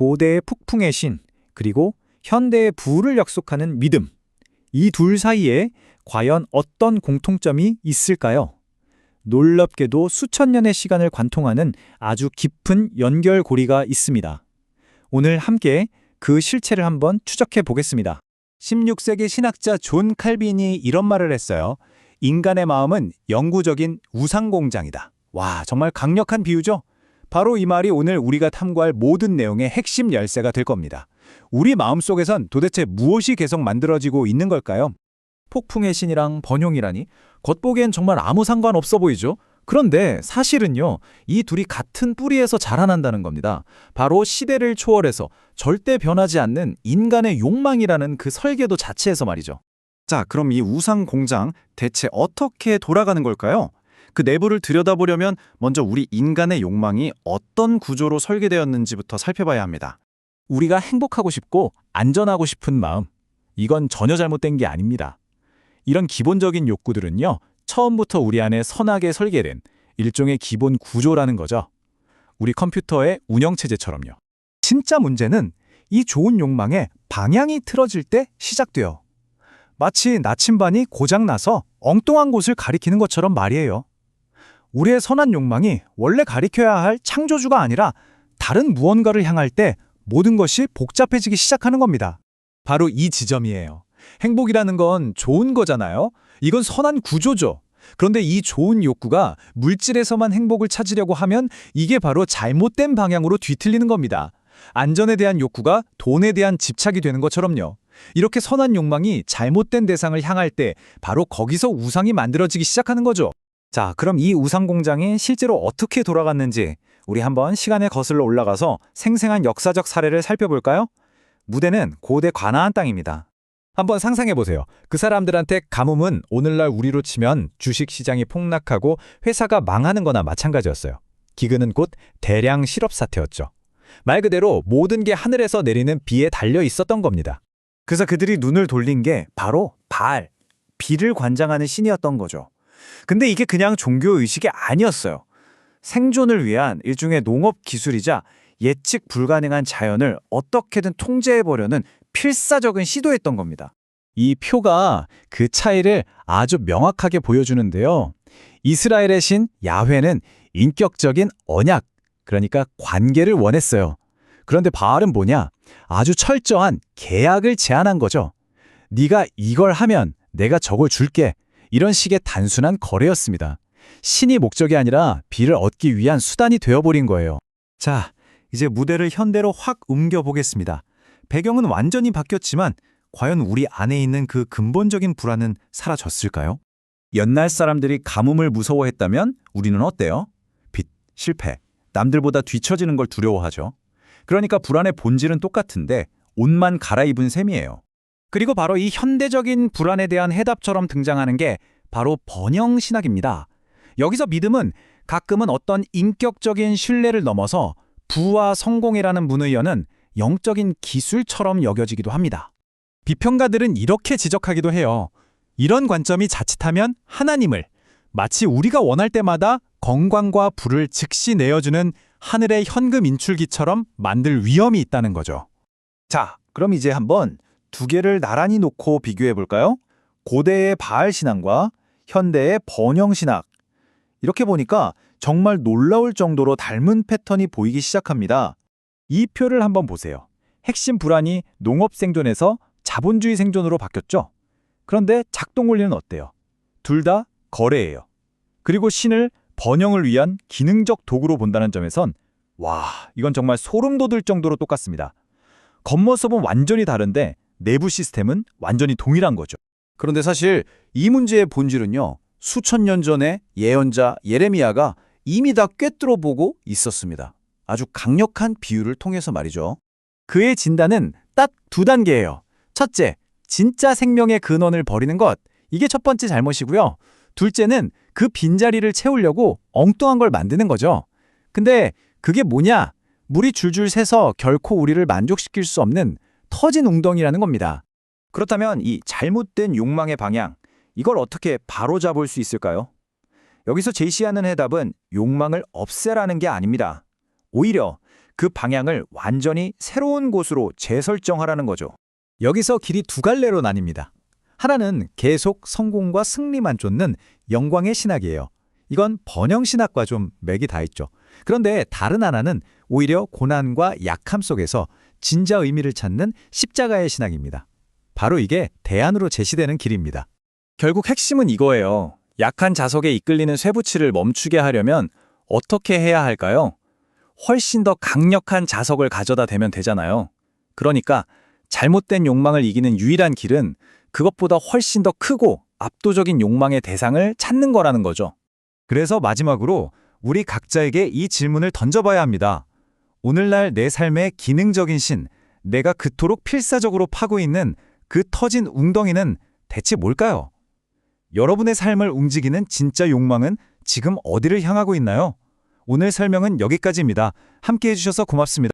고대의 폭풍의 신, 그리고 현대의 부를 약속하는 믿음. 이 둘 사이에 과연 어떤 공통점이 있을까요? 놀랍게도 수천 년의 시간을 관통하는 아주 깊은 연결고리가 있습니다. 오늘 함께 그 실체를 한번 추적해 보겠습니다. 16세기 신학자 존 칼빈이 이런 말을 했어요. 인간의 마음은 영구적인 우상공장이다. 와, 정말 강력한 비유죠? 바로 이 말이 오늘 우리가 탐구할 모든 내용의 핵심 열쇠가 될 겁니다. 우리 마음속에선 도대체 무엇이 계속 만들어지고 있는 걸까요? 폭풍의 신이랑 번용이라니 겉보기엔 정말 아무 상관없어 보이죠? 그런데 사실은요, 이 둘이 같은 뿌리에서 자라난다는 겁니다. 바로 시대를 초월해서 절대 변하지 않는 인간의 욕망이라는 그 설계도 자체에서 말이죠. 자, 그럼 이 우상 공장 대체 어떻게 돌아가는 걸까요? 그 내부를 들여다보려면 먼저 우리 인간의 욕망이 어떤 구조로 설계되었는지부터 살펴봐야 합니다. 우리가 행복하고 싶고 안전하고 싶은 마음, 이건 전혀 잘못된 게 아닙니다. 이런 기본적인 욕구들은요, 처음부터 우리 안에 선하게 설계된 일종의 기본 구조라는 거죠. 우리 컴퓨터의 운영체제처럼요. 진짜 문제는 이 좋은 욕망의 방향이 틀어질 때 시작돼요. 마치 나침반이 고장나서 엉뚱한 곳을 가리키는 것처럼 말이에요. 우리의 선한 욕망이 원래 가리켜야 할 창조주가 아니라 다른 무언가를 향할 때 모든 것이 복잡해지기 시작하는 겁니다. 바로 이 지점이에요. 행복이라는 건 좋은 거잖아요. 이건 선한 구조죠. 그런데 이 좋은 욕구가 물질에서만 행복을 찾으려고 하면 이게 바로 잘못된 방향으로 뒤틀리는 겁니다. 안전에 대한 욕구가 돈에 대한 집착이 되는 것처럼요. 이렇게 선한 욕망이 잘못된 대상을 향할 때 바로 거기서 우상이 만들어지기 시작하는 거죠. 자, 그럼 이 우상 공장이 실제로 어떻게 돌아갔는지 우리 한번 시간에 거슬러 올라가서 생생한 역사적 사례를 살펴볼까요? 무대는 고대 가나안 땅입니다. 한번 상상해 보세요. 그 사람들한테 가뭄은 오늘날 우리로 치면 주식 시장이 폭락하고 회사가 망하는 거나 마찬가지였어요. 기근은 곧 대량 실업 사태였죠. 말 그대로 모든 게 하늘에서 내리는 비에 달려 있었던 겁니다. 그래서 그들이 눈을 돌린 게 바로 바알, 비를 관장하는 신이었던 거죠. 근데 이게 그냥 종교 의식이 아니었어요. 생존을 위한 일종의 농업 기술이자 예측 불가능한 자연을 어떻게든 통제해보려는 필사적인 시도였던 겁니다. 이 표가 그 차이를 아주 명확하게 보여주는데요. 이스라엘의 신 야훼는 인격적인 언약, 그러니까 관계를 원했어요. 그런데 바알은 뭐냐? 아주 철저한 계약을 제안한 거죠. 네가 이걸 하면 내가 저걸 줄게. 이런 식의 단순한 거래였습니다. 신이 목적이 아니라 비를 얻기 위한 수단이 되어버린 거예요. 자, 이제 무대를 현대로 확 옮겨보겠습니다. 배경은 완전히 바뀌었지만 과연 우리 안에 있는 그 근본적인 불안은 사라졌을까요? 옛날 사람들이 가뭄을 무서워했다면 우리는 어때요? 빚, 실패, 남들보다 뒤처지는 걸 두려워하죠. 그러니까 불안의 본질은 똑같은데 옷만 갈아입은 셈이에요. 그리고 바로 이 현대적인 불안에 대한 해답처럼 등장하는 게 바로 번영 신학입니다. 여기서 믿음은 가끔은 어떤 인격적인 신뢰를 넘어서 부와 성공이라는 문을 여는 영적인 기술처럼 여겨지기도 합니다. 비평가들은 이렇게 지적하기도 해요. 이런 관점이 자칫하면 하나님을 마치 우리가 원할 때마다 건강과 부를 즉시 내어주는 하늘의 현금 인출기처럼 만들 위험이 있다는 거죠. 자, 그럼 이제 한번 두 개를 나란히 놓고 비교해 볼까요? 고대의 바알 신앙과 현대의 번영 신학. 이렇게 보니까 정말 놀라울 정도로 닮은 패턴이 보이기 시작합니다. 이 표를 한번 보세요. 핵심 불안이 농업 생존에서 자본주의 생존으로 바뀌었죠? 그런데 작동 원리는 어때요? 둘 다 거래예요. 그리고 신을 번영을 위한 기능적 도구로 본다는 점에선 와, 이건 정말 소름 돋을 정도로 똑같습니다. 겉모습은 완전히 다른데 내부 시스템은 완전히 동일한 거죠. 그런데 사실 이 문제의 본질은요. 수천 년 전에 예언자 예레미야가 이미 다 꿰뚫어 보고 있었습니다. 아주 강력한 비유를 통해서 말이죠. 그의 진단은 딱 두 단계예요. 첫째, 진짜 생명의 근원을 버리는 것. 이게 첫 번째 잘못이고요. 둘째는 그 빈자리를 채우려고 엉뚱한 걸 만드는 거죠. 근데 그게 뭐냐? 물이 줄줄 새서 결코 우리를 만족시킬 수 없는 터진 웅덩이라는 겁니다. 그렇다면 이 잘못된 욕망의 방향, 이걸 어떻게 바로잡을 수 있을까요? 여기서 제시하는 해답은 욕망을 없애라는 게 아닙니다. 오히려 그 방향을 완전히 새로운 곳으로 재설정하라는 거죠. 여기서 길이 두 갈래로 나뉩니다. 하나는 계속 성공과 승리만 쫓는 영광의 신학이에요. 이건 번영 신학과 좀 맥이 다 있죠. 그런데 다른 하나는 오히려 고난과 약함 속에서 진짜 의미를 찾는 십자가의 신학입니다. 바로 이게 대안으로 제시되는 길입니다. 결국 핵심은 이거예요. 약한 자석에 이끌리는 쇠붙이를 멈추게 하려면 어떻게 해야 할까요? 훨씬 더 강력한 자석을 가져다 대면 되잖아요. 그러니까 잘못된 욕망을 이기는 유일한 길은 그것보다 훨씬 더 크고 압도적인 욕망의 대상을 찾는 거라는 거죠. 그래서 마지막으로 우리 각자에게 이 질문을 던져봐야 합니다. 오늘날 내 삶의 기능적인 신, 내가 그토록 필사적으로 파고 있는 그 터진 웅덩이는 대체 뭘까요? 여러분의 삶을 움직이는 진짜 욕망은 지금 어디를 향하고 있나요? 오늘 설명은 여기까지입니다. 함께 해 주셔서 고맙습니다.